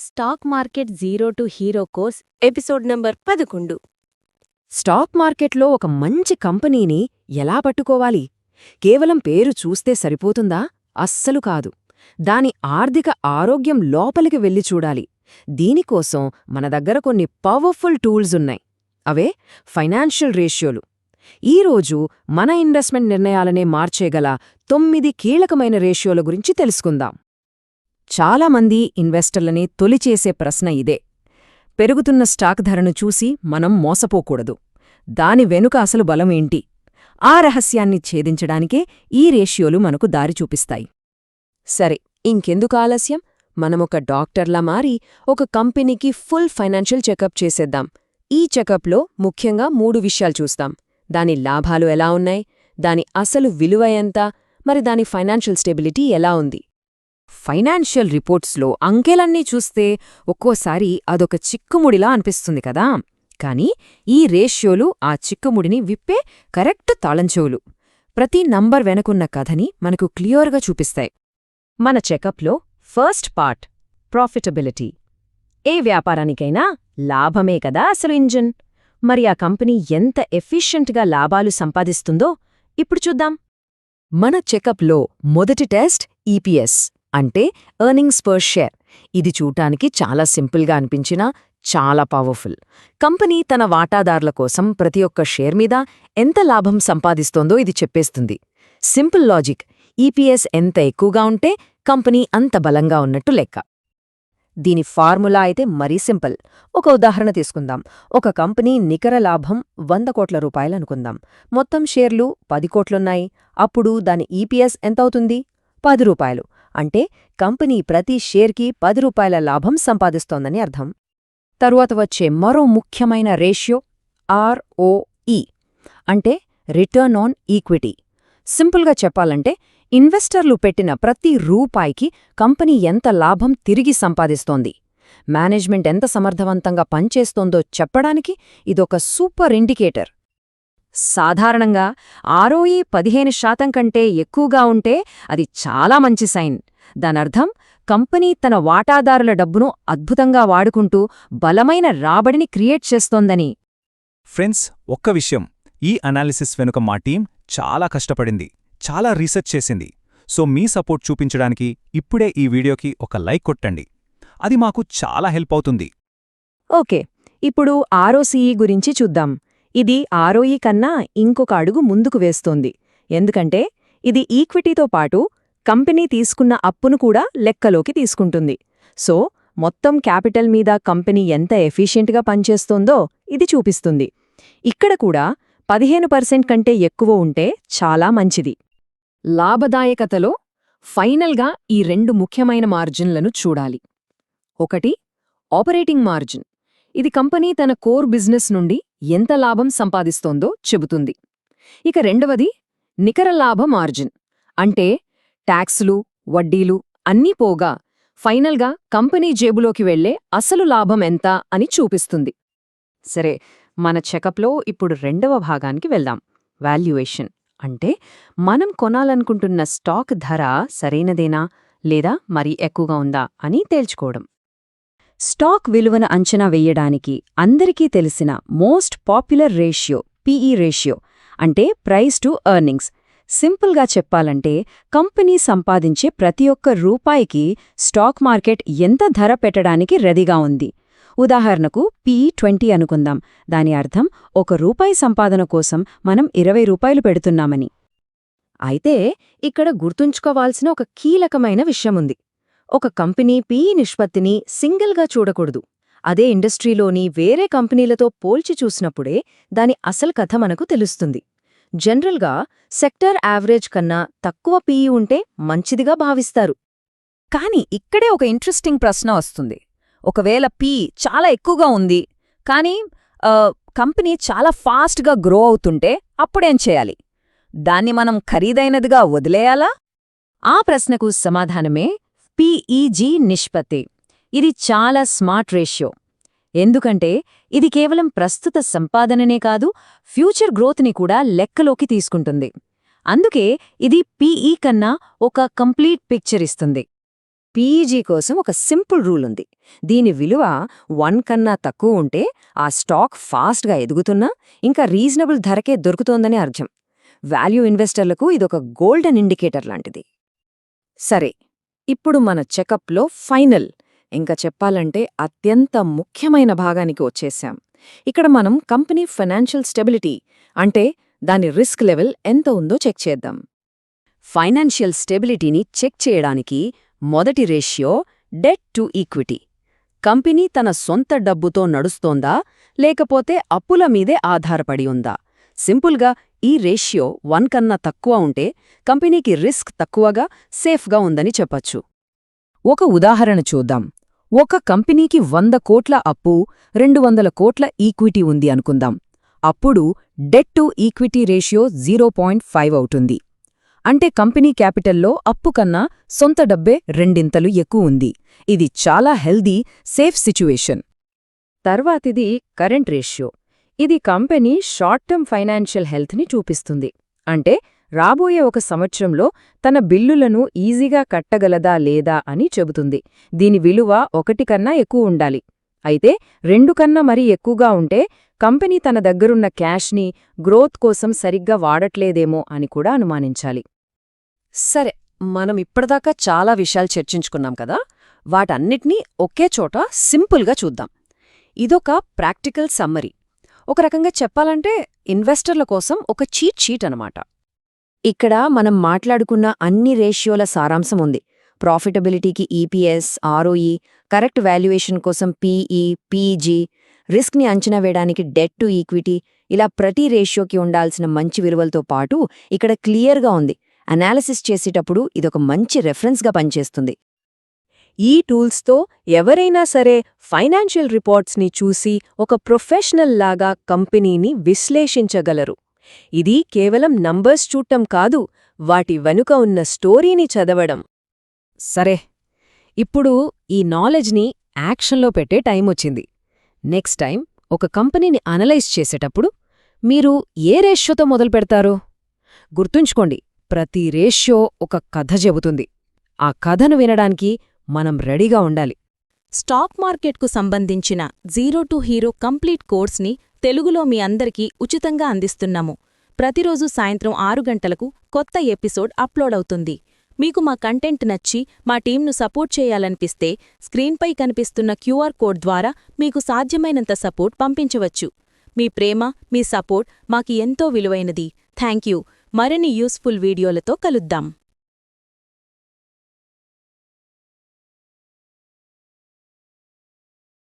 Stock market zero to hero course episode number పదకొండు. Stock మార్కెట్లో ఒక మంచి కంపెనీని ఎలా పట్టుకోవాలి? కేవలం పేరు చూస్తే సరిపోతుందా? అస్సలు కాదు. దాని ఆర్థిక ఆరోగ్యం లోపలికి వెళ్ళి చూడాలి. దీనికోసం మన దగ్గర కొన్ని పవర్ఫుల్ టూల్స్ ఉన్నాయి. అవే ఫైనాన్షియల్ రేషియోలు. ఈరోజు మన ఇన్వెస్ట్మెంట్ నిర్ణయాలనే మార్చేగల తొమ్మిది కీలకమైన రేషియోల గురించి తెలుసుకుందాం. చాలామంది ఇన్వెస్టర్లని తొలిచేసే ప్రశ్న ఇదే. పెరుగుతున్న స్టాక్ ధరను చూసి మనం మోసపోకూడదు. దాని వెనుక అసలు బలమేంటి ఆ రహస్యాన్ని ఛేదించడానికే ఈ రేషియోలు మనకు దారి చూపిస్తాయి. సరే ఇంకెందుకు ఆలస్యం? మనమొక డాక్టర్లా మారి ఒక కంపెనీకి ఫుల్ ఫైనాన్షియల్ చెకప్ చేసేద్దాం. ఈ చెకప్లో ముఖ్యంగా మూడు విషయాలు చూస్తాం. దాని లాభాలు ఎలా ఉన్నాయి? దాని అసలు విలువ ఎంత? మరి దాని ఫైనాన్షియల్ స్టెబిలిటీ ఎలా ఉంది? ఫైనాన్షియల్ రిపోర్ట్స్లో అంకెలన్నీ చూస్తే ఒక్కోసారి అదొక చిక్కుముడిలా అనిపిస్తుంది కదా. కానీ ఈ రేషియోలు ఆ చిక్కుముడిని విప్పే కరెక్ట్ తాళంచెవులు. ప్రతి నంబర్ వెనకున్న కథని మనకు క్లియర్గా చూపిస్తాయి. మన చెకప్లో ఫస్ట్ పార్ట్ ప్రాఫిటబిలిటీ. ఏ వ్యాపారానికైనా లాభమే కదా అసలు ఇంజిన్? మరి ఆ కంపెనీ ఎంత ఎఫిషియెంట్గా లాభాలు సంపాదిస్తుందో ఇప్పుడు చూద్దాం. మన చెకప్లో మొదటి టెస్ట్ ఈపీఎస్. అంటే ఎర్నింగ్స్ పర్ షేర్ ఇది చూడటానికి చాలా సింపుల్గా అనిపించినా చాలా పవర్ఫుల్ కంపెనీ తన వాటాదారుల కోసం ప్రతి ఒక్క షేర్ మీద ఎంత లాభం సంపాదిస్తోందో ఇది చెప్పేస్తుంది. Simple logic. ఈపీఎస్ ఎంత ఎక్కువగా ఉంటే కంపెనీ అంత బలంగా ఉన్నట్టు లెక్క. దీని ఫార్ములా అయితే మరీ సింపుల్. ఒక ఉదాహరణ తీసుకుందాం. ఒక కంపెనీ నికర లాభం వంద కోట్ల రూపాయలనుకుందాం మొత్తం షేర్లు పది కోట్లున్నాయి. అప్పుడు దాని ఈపీఎస్ ఎంతవుతుంది పది రూపాయలు. అంటే కంపెనీ ప్రతి షేర్కి పది రూపాయల లాభం సంపాదిస్తోందని అర్థం. తరువాత వచ్చే మరో ముఖ్యమైన రేషియో ఆర్ఓఈ అంటే రిటర్న్ ఆన్ ఈక్విటీ. సింపుల్గా చెప్పాలంటే ఇన్వెస్టర్లు పెట్టిన ప్రతి రూపాయికి కంపెనీ ఎంత లాభం తిరిగి సంపాదిస్తోంది? మేనేజ్మెంట్ ఎంత సమర్థవంతంగా పనిచేస్తోందో చెప్పడానికి ఇదొక సూపర్ ఇండికేటర్. సాధారణంగా ఆరోఈ పదిహేను శాతం కంటే ఎక్కువగా ఉంటే అది చాలా మంచి సైన్. దానర్థం కంపెనీ తన వాటాదారుల డబ్బును అద్భుతంగా వాడుకుంటూ బలమైన రాబడిని క్రియేట్ చేస్తోందని. ఫ్రెండ్స్ ఒక్క విషయం. ఈ అనాలిసిస్ వెనుక మా టీం చాలా కష్టపడింది చాలా రీసెర్చ్ చేసింది. సో మీ సపోర్ట్ చూపించడానికి ఇప్పుడే ఈ వీడియోకి ఒక లైక్ కొట్టండి. అది మాకు చాలా హెల్ప్ అవుతుంది. ఓకే ఇప్పుడు ఆర్ఓసీఈ గురించి చూద్దాం. ఇది ఆర్ఓఈ కన్నా ఇంకొక అడుగు ముందుకు వేస్తోంది. ఎందుకంటే ఇది ఈక్విటీతో పాటు కంపెనీ తీసుకున్న అప్పును కూడా లెక్కలోకి తీసుకుంటుంది. సో మొత్తం క్యాపిటల్ మీద కంపెనీ ఎంత ఎఫిషియెంట్గా పనిచేస్తోందో ఇది చూపిస్తుంది. ఇక్కడ కూడా పదిహేను పర్సెంట్ కంటే ఎక్కువ ఉంటే చాలా మంచిది. లాభదాయకతలో ఫైనల్గా ఈ రెండు ముఖ్యమైన మార్జిన్లను చూడాలి. ఒకటి ఆపరేటింగ్ మార్జిన్. ఇది కంపెనీ తన కోర్ బిజినెస్ నుండి ఎంత లాభం సంపాదిస్తోందో చెబుతుంది. ఇక రెండవది నికర లాభ మార్జిన్. అంటే ట్యాక్సులు వడ్డీలు అన్నీ పోగా ఫైనల్గా కంపెనీ జేబులోకి వెళ్ళే అసలు లాభం ఎంత అని చూపిస్తుంది. సరే మన చెకప్లో ఇప్పుడు రెండవ భాగానికి వెళ్దాం. వాల్యుయేషన్. అంటే మనం కొనాలనుకుంటున్న స్టాక్ ధర సరైనదేనా? లేదా మరీ ఎక్కువగా ఉందా? అని తేల్చుకోవడం. స్టాక్ విలువను అంచనా వెయ్యడానికి అందరికీ తెలిసిన most popular ratio PE ratio అంటే ప్రైస్ టు ఎర్నింగ్స్. సింపుల్గా చెప్పాలంటే కంపెనీ సంపాదించే ప్రతి ఒక్క రూపాయికి స్టాక్ మార్కెట్ ఎంత ధర పెట్టడానికి రెడీగా ఉంది? ఉదాహరణకు పీ ట్వంటీ అనుకుందాం. దాని అర్థం ఒక రూపాయి సంపాదన కోసం మనం ఇరవై రూపాయలు పెడుతున్నామని. అయితే ఇక్కడ గుర్తుంచుకోవాల్సిన ఒక కీలకమైన విషయముంది ఒక కంపెనీ పీ నిష్పత్తిని సింగిల్గా చూడకూడదు. అదే ఇండస్ట్రీలోని వేరే కంపెనీలతో పోల్చి చూసినప్పుడే దాని అసలు కథ మనకు తెలుస్తుంది. జనరల్గా సెక్టర్ యావరేజ్ కన్నా తక్కువ పీఈ ఉంటే మంచిదిగా భావిస్తారు. కాని ఇక్కడే ఒక ఇంట్రెస్టింగ్ ప్రశ్న వస్తుంది. ఒకవేళ పీ చాలా ఎక్కువగా ఉంది కానీ కంపెనీ చాలా ఫాస్ట్గా గ్రో అవుతుంటే అప్పుడేం చేయాలి? దాన్ని మనం ఖరీదైనదిగా వదిలేయాలా? ఆ ప్రశ్నకు సమాధానమే పీఈజీ నిష్పత్తి. ఇది చాలా స్మార్ట్ రేషియో. ఎందుకంటే ఇది కేవలం ప్రస్తుత సంపాదననే కాదు ఫ్యూచర్ గ్రోత్ని కూడా లెక్కలోకి తీసుకుంటుంది. అందుకే ఇది పీఈ కన్నా ఒక కంప్లీట్ పిక్చర్ ఇస్తుంది. పీఈజీ కోసం ఒక సింపుల్ రూల్ ఉంది. దీని విలువ వన్ కన్నా తక్కువ ఉంటే ఆ స్టాక్ ఫాస్ట్గా ఎదుగుతున్నా ఇంకా రీజనబుల్ ధరకే దొరుకుతోందని అర్థం. వాల్యూ ఇన్వెస్టర్లకు ఇదొక గోల్డెన్ ఇండికేటర్ లాంటిది. సరే ఇప్పుడు మన చెకప్లో ఫైనల్ ఇంకా చెప్పాలంటే అత్యంత ముఖ్యమైన భాగానికి వచ్చేశాం. ఇక్కడ మనం కంపెనీ ఫైనాన్షియల్ స్టెబిలిటీ అంటే దాని రిస్క్ లెవెల్ ఎంత ఉందో చెక్ చేద్దాం. ఫైనాన్షియల్ స్టెబిలిటీని చెక్ చేయడానికి మొదటి ratio debt to equity. Company తన సొంత డబ్బుతో నడుస్తోందా లేకపోతే అప్పుల మీదే ఆధారపడి ఉందా? సింపుల్గా ఈ రేషియో వన్ కన్నా తక్కువ ఉంటే కంపెనీకి రిస్క్ తక్కువగా సేఫ్గా ఉందని చెప్పచ్చు. ఒక ఉదాహరణ చూద్దాం. ఒక కంపెనీకి వంద కోట్ల అప్పు రెండు వందల కోట్ల ఈక్విటీ ఉంది అనుకుందాం. అప్పుడు debt to equity ratio zero point five అవుతుంది. అంటే కంపెనీ క్యాపిటల్లో అప్పు కన్నా సొంత డబ్బే రెండింతలు ఎక్కువ ఉంది. ఇది చాలా హెల్దీ సేఫ్ సిచ్యువేషన్. తర్వాతిది కరెంట్ రేషియో. ఇది కంపెనీ షార్ట్ టర్మ్ ఫైనాన్షియల్ హెల్త్ని చూపిస్తుంది. అంటే రాబోయే ఒక సంవత్సరంలో తన బిల్లులను ఈజీగా కట్టగలదా లేదా అని చెబుతుంది. దీని విలువ ఒకటి కన్నా ఎక్కువ ఉండాలి. అయితే రెండు కన్నా మరీ ఎక్కువగా ఉంటే కంపెనీ తన దగ్గరున్న క్యాష్ని గ్రోత్ కోసం సరిగ్గా వాడట్లేదేమో అని కూడా అనుమానించాలి. సరే మనం ఇప్పటిదాకా చాలా విషయాలు చర్చించుకున్నాం కదా. వాటన్నిటినీ ఒకే చోట సింపుల్గా చూద్దాం. ఇదొక ప్రాక్టికల్ సమ్మరీ. ఒక రకంగా చెప్పాలంటే ఇన్వెస్టర్ల కోసం ఒక చీట్ షీట్ అనమాట ఇక్కడ మనం మాట్లాడుకున్న అన్ని రేషియోల సారాంశం ఉంది ప్రాఫిటబిలిటీకి ఈపీఎస్ ఆర్ఓఈ కరెక్ట్ వాల్యుయేషన్ కోసం పీఈ పీజీ రిస్క్ని అంచనా వేయడానికి డెట్ టు ఈక్విటీ ఇలా ప్రతి రేషియోకి ఉండాల్సిన మంచి విలువలతో పాటు ఇక్కడ క్లియర్గా ఉంది. అనాలిసిస్ చేసేటప్పుడు ఇదొక మంచి రెఫరెన్స్గా పనిచేస్తుంది. ఈ టూల్స్తో ఎవరైనా సరే ఫైనాన్షియల్ రిపోర్ట్స్ని చూసి ఒక ప్రొఫెషనల్ లాగా కంపెనీని విశ్లేషించగలరు. ఇది కేవలం నంబర్స్ చూడటం కాదు వాటి వెనుక ఉన్న స్టోరీని చదవడం. సరే ఇప్పుడు ఈ నాలెడ్జ్ని యాక్షన్లో పెట్టే టైం వచ్చింది. నెక్స్ట్ టైం ఒక కంపెనీని అనలైజ్ చేసేటప్పుడు మీరు ఏ రేష్యోతో మొదలు పెడతారు? గుర్తుంచుకోండి ప్రతి రేష్యో ఒక కథ చెబుతుంది. ఆ కథను వినడానికి మనం రెడీగా ఉండాలి. స్టాక్ మార్కెట్కు సంబంధించిన జీరో టు హీరో కంప్లీట్ కోర్స్ని తెలుగులో మీ అందరికీ ఉచితంగా అందిస్తున్నాము. ప్రతిరోజు సాయంత్రం ఆరు గంటలకు కొత్త ఎపిసోడ్ అప్లోడ్ అవుతుంది. మీకు మా కంటెంట్ నచ్చి మా టీంను సపోర్ట్ చేయాలనిపిస్తే స్క్రీన్పై కనిపిస్తున్న క్యూఆర్ కోడ్ ద్వారా మీకు సాధ్యమైనంత సపోర్ట్ పంపించవచ్చు. మీ ప్రేమ మీ సపోర్ట్ మాకు ఎంతో విలువైనది. Thank you. మరిన్ని యూస్ఫుల్ వీడియోలతో కలుద్దాం.